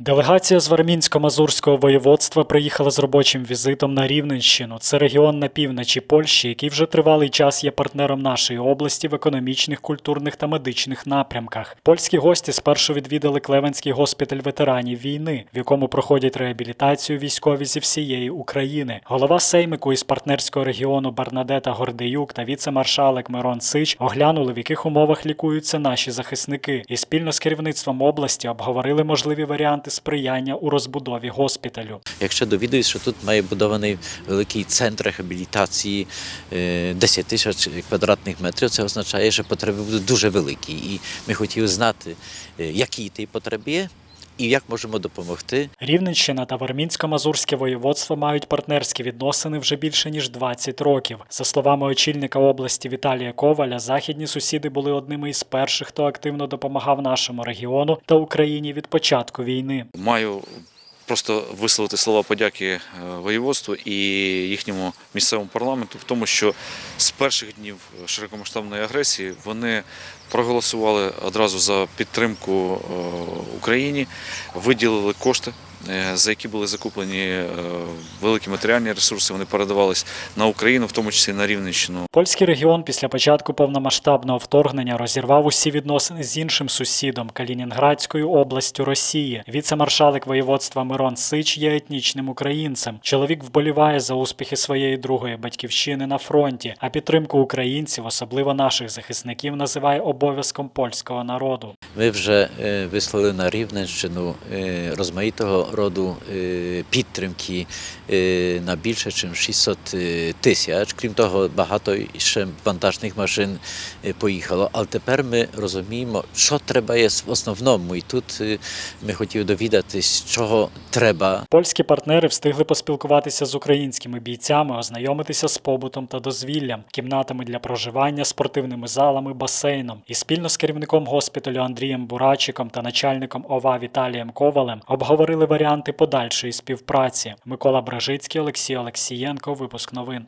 Делегація з Вармінсько-Мазурського воєводства приїхала з робочим візитом на Рівненщину. Це регіон на півночі Польщі, який вже тривалий час є партнером нашої області в економічних, культурних та медичних напрямках. Польські гості спершу відвідали Клевенський госпіталь ветеранів війни, в якому проходять реабілітацію військові зі всієї України. Голова Сеймику із партнерського регіону Барнадета Гордеюк та віце-маршалик Мирон Сич оглянули, в яких умовах лікуються наші захисники, і спільно з керівництвом області обговорили можливі варіанти сприяння у розбудові госпіталю. Якщо довідуюсь, що тут має будований великий центр реабілітації е, 10 тисяч квадратних метрів, це означає, що потреби будуть дуже великі. І ми хотіли знати, е, які ті потреби є і як можемо допомогти. Рівненщина та Вармінсько-Мазурське воєводство мають партнерські відносини вже більше ніж 20 років. За словами очільника області Віталія Коваля, західні сусіди були одними із перших, хто активно допомагав нашому регіону та Україні від початку війни. Маю просто висловити слова подяки е, воєводству і їхньому місцевому парламенту в тому, що з перших днів широкомасштабної агресії вони проголосували одразу за підтримку е, Україні, виділили кошти. Е, За які були закуплені е, великі матеріальні ресурси, вони передавались на Україну, в тому числі на Рівненщину. Польський регіон після початку повномасштабного вторгнення розірвав усі відносини з іншим сусідом Калінінградською областю Росії. Віце-маршалик воєводства Мирон Сич є етнічним українцем. Чоловік вболіває за успіхи своєї другої батьківщини на фронті, а підтримку українців, особливо наших захисників, називає обов'язком польського народу. Ми вже е, вислали на Рівненщину розмаїтого роду е, підтримки е, на більше, ніж 600 е, тисяч. Крім того, багато ще вантажних машин поїхало. Але тепер ми розуміємо, що треба є в основному. І тут ми хотіли довідатись, чого треба Польські партнери встигли поспілкуватися з українськими бійцями, ознайомитися з побутом та дозвіллям, кімнатами для проживання, спортивними залами, басейном. І спільно з керівником госпіталю Андрієм Бурачиком та начальником ОВА Віталієм Ковалем обговорили варіанти подальшої співпраці. Микола Бражицький, Олексій Олексієнко. Випуск новин.